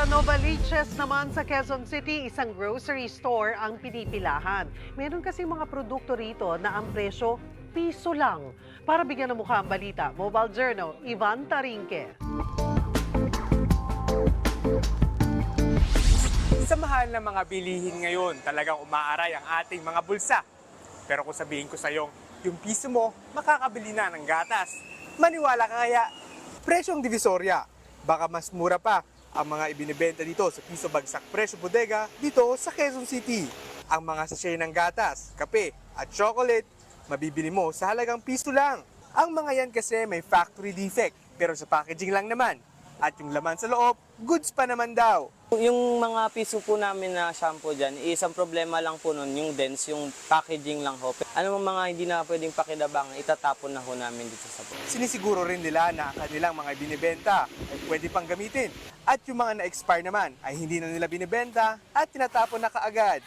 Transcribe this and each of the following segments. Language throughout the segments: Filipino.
Sa Novaliches naman sa Quezon City, isang grocery store ang pinipilahan. Meron kasi mga produkto rito na ang presyo piso lang. Para bigyan ng mukha ang balita, Mobile Journal, Ivan Tarinque. Sa mahal ng mga bilihin ngayon, talagang umaaray ang ating mga bulsa. Pero kung sabihin ko sa yung piso mo, makakabili na ng gatas. Maniwala ka kaya, presyong divisorya. Baka mas mura pa ang mga ibinibenta dito sa piso bagsak presyo bodega dito sa Quezon City. Ang mga sachet ng gatas, kape at chocolate, mabibili mo sa halagang piso lang. Ang mga yan kasi may factory defect, pero sa packaging lang naman. At yung laman sa loob, goods pa naman daw. Yung mga piso po namin na shampoo dyan, isang problema lang po nun, yung dense, yung packaging lang ho. Ano mga hindi na pwedeng pakidabang, itatapon na ho namin dito sa po. Sinisiguro rin nila na ang kanilang mga binibenta ay pwede pang gamitin. At yung mga na-expire naman ay hindi na nila binibenta at tinatapon na kaagad.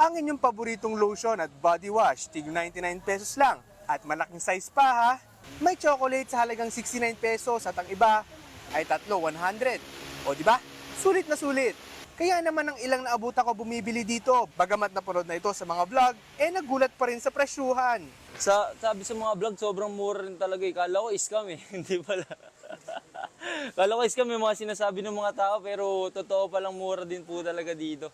Ang inyong paboritong lotion at body wash, tig 99 pesos lang. At malaking size pa ha. May chocolate sa halagang 69 pesos at ang iba ay tatlo 100. O di ba? Sulit na sulit. Kaya naman ang ilang naabutan ko bumibili dito, bagamat napanood na ito sa mga vlog, eh nagulat pa rin sa presyuhan. Sa, sabi sa mga vlog, sobrang mura rin talaga. eh. Kala ko scam eh, hindi pala. Kala ko scam yung mga sinasabi ng mga tao, pero totoo palang mura din po talaga dito.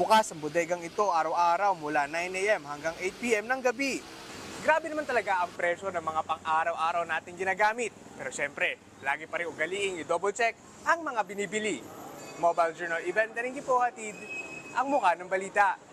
Bukas ang bodegang ito araw-araw mula 9am hanggang 8pm ng gabi. Grabe naman talaga ang presyo ng mga pang-araw-araw natin ginagamit. Pero syempre, lagi pa rin ugaliing i-double check ang mga binibili. Mobile Journal Event na rin po hatid ang mukha ng balita.